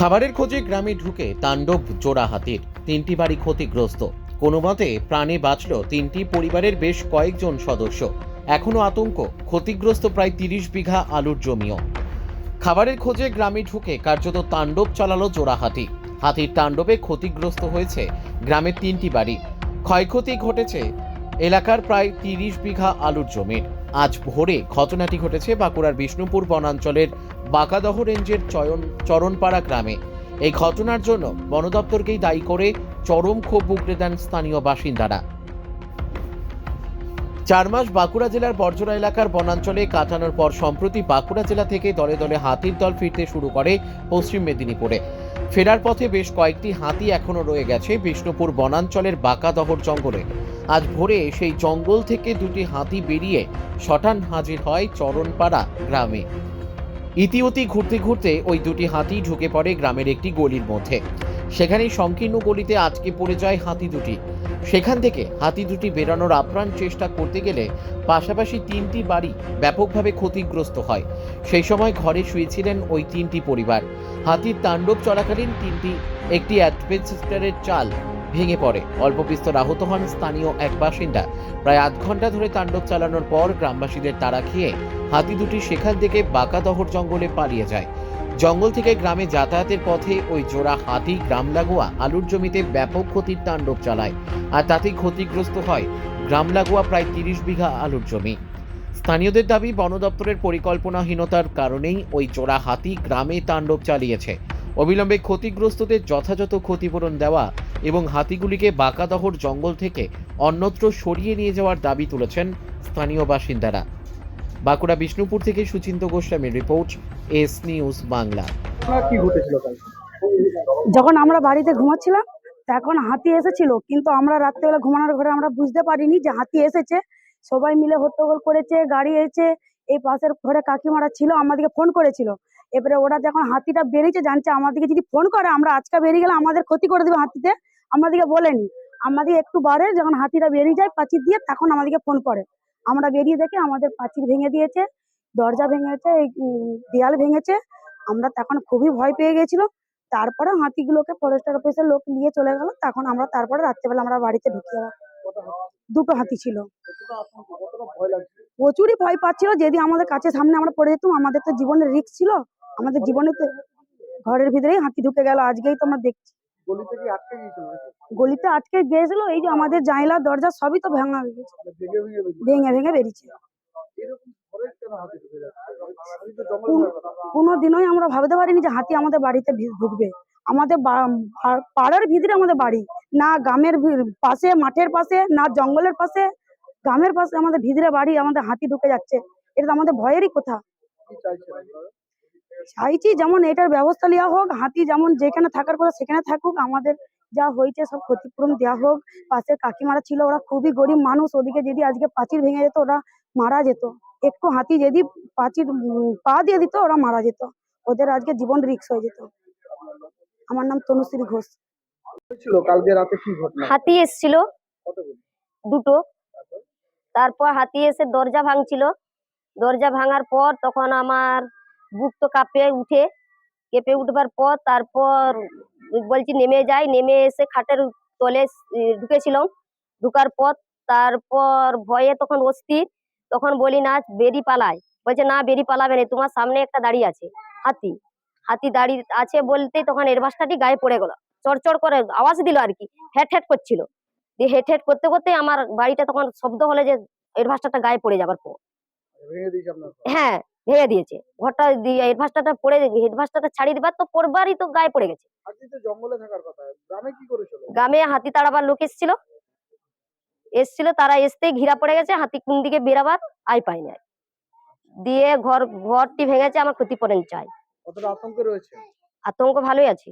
খাবারের খোঁজে গ্রামে ঢুকে তাণ্ডব জোড়া হাতির। তিনটি বাড়ি ক্ষতিগ্রস্ত। কোনো মতে প্রাণে বাঁচল তিনটি পরিবারের বেশ কয়েকজন সদস্য। এখনও আতঙ্ক, ক্ষতিগ্রস্ত প্রায় তিরিশ বিঘা আলুর জমিও। খাবারের খোঁজে গ্রামে ঢুকে কার্যত তাণ্ডব চালালো জোড়া হাতি। হাতির তাণ্ডবে ক্ষতিগ্রস্ত হয়েছে গ্রামের তিনটি বাড়ি। ক্ষয়ক্ষতি ঘটেছে এলাকার প্রায় তিরিশ বিঘা আলুর জমির। আজ ভোরে ঘটনাটি ঘটেছে বাঁকুড়ার বিষ্ণুপুর বনাঞ্চলের বাঁকাদহ রেঞ্জের চয়ন চরণপাড়া গ্রামে। এই ঘটনার জন্য বন দপ্তরকেই দায়ী করে চরম ক্ষোভ উগড়ে দেন স্থানীয় বাসিন্দারা। চার মাস বাঁকুড়া জেলার বর্জরা এলাকার বনাঞ্চলে কাটানোর পর সম্প্রতি বাঁকুড়া জেলা থেকে দলে দলে হাতির দল ফিরতে শুরু করে পশ্চিম মেদিনীপুরে। ফেরার পথে বেশ কয়েকটি হাতি এখনও রয়ে গেছে বিষ্ণুপুর বনাঞ্চলের বাঁকাদহর জঙ্গলে। আজ ভোরে সেই জঙ্গল থেকে দুটি হাতি বেরিয়ে শটান হাজির হয় চরণপাড়া গ্রামে। ইতিউতি ঘুরতে ঘুরতে ওই দুটি হাতি ঢুকে পড়ে গ্রামের একটি গলির মধ্যে। সেখানে সংকীর্ণ গলিতে আটকে পড়ে যায় হাতি দুটি। সেখান থেকে হাতি দুটি বেরানোর আপ্রাণ চেষ্টা করতে গেলে পাশাপাশি তিনটি বাড়ি ব্যাপকভাবে ক্ষতিগ্রস্ত হয়। সেই সময় ঘরে শুয়েছিলেন ওই তিনটি পরিবার। হাতির তাণ্ডব চলাকালীন তিনটি, একটি অ্যাডভেঞ্চারের চাল ভেঙে পড়ে। অল্প বিস্তর আহত হন স্থানীয় এক বাসিন্দা। প্রায় আধ ঘণ্টা ধরে তাণ্ডব চালানোর পর গ্রামবাসীদের তাড়া খেয়ে হাতি দুটি সেখান থেকে বাঁকাদহর জঙ্গলে পালিয়ে যায়। জঙ্গল থেকে গ্রামে যাতায়াতের পথে ওই জোড়া হাতি গ্রাম লাগোয়া আলুর জমিতে ব্যাপক ক্ষতির তাণ্ডব চালায় আর তাতেই ক্ষতিগ্রস্ত হয় গ্রাম লাগোয়া প্রায় তিরিশ বিঘা আলুর জমি। স্থানীয়দের দাবি, বন দপ্তরের পরিকল্পনাহীনতার কারণেই ওই জোড়া হাতি গ্রামে তাণ্ডব চালিয়েছে। অবিলম্বে ক্ষতিগ্রস্তদের যথাযথ ক্ষতিপূরণ দেওয়া এবং হাতিগুলিকে বাঁকাদহর জঙ্গল থেকে অন্যত্র সরিয়ে নিয়ে যাওয়ার দাবি তুলেছেন স্থানীয় বাসিন্দারা। বাঁকুড়া বিষ্ণুপুর থেকে সুচিন্ত গোস্বামীর রিপোর্ট এস নিউজ বাংলা। কি ঘটেছিল যখন আমরা বাড়িতে ঘুমাচ্ছিলাম তখন হাতি এসেছিল কিন্তু আমরা রাত্রেবেলা ঘুমানোর ঘরে আমরা বুঝতে পারিনি যে হাতি এসেছে। সবাই মিলে হট্টগোল করেছে গাড়ি এসেছে এই পাশের ঘরে কাকিমারা ছিল আমাদেরকে ফোন করেছিল। এবারে ওরা যখন হাতিটা বেরিয়েছে জানছে আমাদেরকে যদি ফোন করে আমরা আজকে বেরিয়ে গেলে আমাদের ক্ষতি করে দেবে হাতিতে। আমাদেরকে বলেনি। আমাদের একটু বারে যখন হাতিরা বেরিয়ে যায় পাঁচির দিয়ে, তখন আমাদেরকে ফোন করে। আমরা বেরিয়ে দেখে আমাদের পাঁচির ভেঙে দিয়েছে, দরজা ভেঙেছে দেয়াল ভেঙেছে। আমরা তখন খুবই ভয় পেয়ে গেছিল। তারপরে হাতিগুলোকে ফরেস্টার অফিসের লোক নিয়ে চলে গেল। তখন আমরা তারপরে রাত্রেবেলা আমরা বাড়িতে ঢুকি আবার দুটো হাতি ছিল। প্রচুরই ভয় পাচ্ছিল। যদি আমাদের কাছে সামনে আমরা পড়ে যেতাম, আমাদের তো জীবনের রিস্ক ছিল। আমাদের জীবনে তো ঘরের ভিতরেই হাতি ঢুকে গেল। আজকেই তো আমরা দেখছি। গলিতে কি আটকে গিয়েছিল গলিতে আটকে গিয়েছিল এই যে আমাদের জানলা দরজা সবই তো ভাঙা হয়ে গেছে মানে ভেঙে ভেঙে বেরিয়েছে। ভেঙে ভেঙে বেরিয়েছে। এরকম ফরেস্ট কেন হাতি ঢুকে যাচ্ছে? আমি তো জঙ্গল কোন- ভয় কথা। কোনো দিনই আমরা ভাবতে পারিনি যে হাতি আমাদের বাড়িতে ঢুকবে। আমাদের পাড়ার ভিতরে আমাদের বাড়ি না গ্রামের পাশে মাঠের পাশে না জঙ্গলের পাশে। গ্রামের পাশে আমাদের ভিতরে বাড়ি আমাদের হাতি ঢুকে যাচ্ছে। এটা তো আমাদের ভয়েরই কথা? চাইছি যেমন এটার ব্যবস্থা নেওয়া হোক হাতি যেমন যেখানে থাকার কথা সেখানে থাকুক আমাদের যা হয়েছে সব ক্ষতিপূরণ দেওয়া হোক। পাশে কাকিমারা ছিল ওরা খুবই গরিব মানুষ ওদিকে যদি আজকে পাঁচিল ভেঙে যেত ওরা মারা যেত। একটু হাতি যদি পাঁচিল পা দিয়ে দিত ওরা মারা যেত। ওদের আজকে জীবন রিক্স হয়ে যেত। আমার নাম তনুশ্রী ঘোষ। হয়েছিল? কালকে রাতে কি ঘটনা? হাতি এসছিল। দুটো। তারপর হাতি এসে দরজা ভাঙছিল। দরজা ভাঙার পর তখন আমার বুক তো কাঁপে উঠে কেঁপে উঠবার পর তারপর বলছি নেমে যাই। নেমে এসে খাটের তলে ঢুকেছিলাম। ঢুকার পর তারপর ভয়ে তখন অস্থির। তখন বলি না বেরি পালায়। বলছে না বেরি পালাবে না তোমার সামনে একটা দাঁড়িয়ে আছে হাতি। হাতি দাঁড়িয়ে আছে বলতেই তখন এরবাসটাটি গায়ে পড়ে গেল। চড়চড় করে আওয়াজ দিল আর কি হেট হেট করছিল। দিয়ে হেট হেট করতে করতে আমার বাড়িটা তখন শব্দ হলে যে এডভাস্টারটা গায়ে পড়ে যাবার পর। হ্যাঁ ভেঙে দিয়েছে। ঘরটা দিয়ে এডভাস্টারটা পড়ে হেডভাস্টারটা ছাড়িয়ে দিবার তো পড়বারই তো গায়ে পড়ে গেছে। জঙ্গলে থাকার কথা গ্রামে কি করেছিল? গ্রামে হাতি তাড়াবার লোক এসছিল। এসছিল তারা আসতে ঘিরা পড়ে গেছে হাতি কোন দিকে বেরাবার আই পায় না দিয়ে ঘর ঘরটি ভেঙেছে আমার ক্ষতিপূরণ চাই। কতটা আতঙ্কে রয়েছে? আতঙ্ক ভালোই আছে।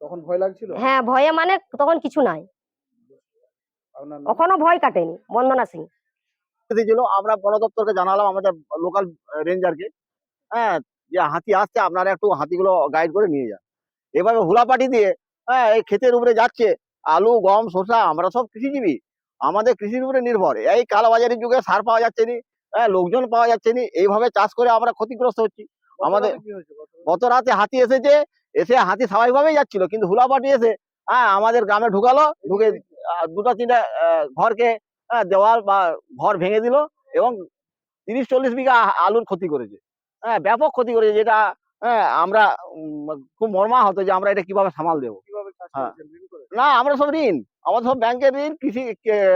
তখন ভয় লাগছিল? হ্যাঁ ভয়ে মানে তখন কিছু নাই। কখনো ভয় কাটেনি বন্দনা সিং। দিয়েছিল আমরা বন দপ্তরকে জানালাম আমাদের লোকাল রেঞ্জারকে হ্যাঁ যে হাতি আসছে আপনারা একটু হাতিগুলো গাইড করে নিয়ে যান। এভাবে হুলাপাটি দিয়ে হ্যাঁ এই ক্ষেতের উপরে যাচ্ছে আলু গম শসা আমরা সব কৃষিজীবী। আমাদের কৃষির উপরে নির্ভর। এই কালোবাজারি যুগে সার পাওয়া যাচ্ছে নি হ্যাঁ লোকজন পাওয়া যাচ্ছে নি এইভাবে চাষ করে আমরা ক্ষতিগ্রস্ত হচ্ছি। আমাদের- গত রাতে? হাতি এসেছে এসে হাতি স্বাভাবিকভাবেই যাচ্ছিল কিন্তু হুলাপাটি এসে হ্যাঁ আমাদের গ্রামে ঢুকালো ঢুকে দুটো তিনটা ঘরকে হ্যাঁ, দেওয়াল বা ঘর ভেঙে দিল এবং তিরিশ চল্লিশ বিঘা আলুর ক্ষতি করেছে। হ্যাঁ ব্যাপক ক্ষতি করেছে যেটা হ্যাঁ আমরা খুব মর্মা হতো যে আমরা এটা কীভাবে সামাল দেবো। হ্যাঁ। না আমরা সব ঋণ আমাদের সব ব্যাংকের ঋণ কৃষি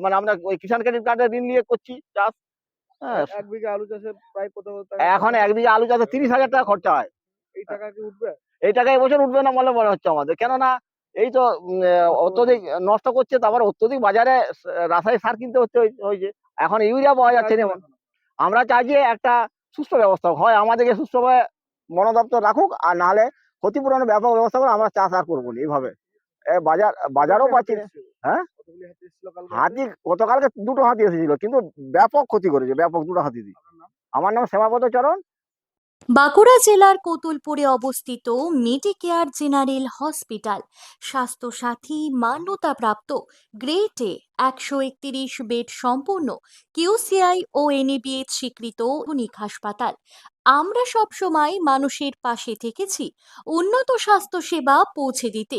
মানে আমরা ওই কিষাণ ক্রেডিট কার্ডের ঋণ নিয়ে করছি চাষ। হ্যাঁ। এক বিঘা আলু চাষে প্রায় এখন এক বিঘা আলু চাষে তিরিশ হাজার টাকা খরচা হয়। এই টাকা কি উঠবে? এই টাকা এবছর উঠবে না বলে মনে হচ্ছে আমাদের। কেননা এই তো অত্যধিক নষ্ট করছে তারপর অত্যধিক বাজারে রাসায়নিক সার কিনতে হচ্ছে হয়েছে এখন ইউরিয়া পাওয়া যাচ্ছে না। আমরা চাই যে একটা সুস্থ ব্যবস্থা হয় আমাদেরকে সুস্থভাবে বন দপ্তর রাখুক আর নাহলে ক্ষতিপূরণের ব্যাপক ব্যবস্থা করে আমরা চাষ আর করব না এইভাবে। বাজার বাজারও পাচ্ছি না। হ্যাঁ? হাতি গতকালকে দুটো হাতি এসেছিল কিন্তু ব্যাপক ক্ষতি করেছে ব্যাপক দুটো হাতি দিয়ে। আমার নাম শ্যামাপদ চরণ। বাঁকুড়া জেলার কোতুলপুরে অবস্থিত মেডিকেয়ার জেনারেল হসপিটাল। স্বাস্থ্যসাথী মান্যতাপ্রাপ্ত গ্রেট এ একশো একত্রিশ বেড সম্পন্ন কিউসিআই ও এনএবিএ স্বীকৃত উনিক হাসপাতাল। আমরা সবসময় মানুষের পাশে থেকেছি। উন্নত স্বাস্থ্যসেবা পৌঁছে দিতে।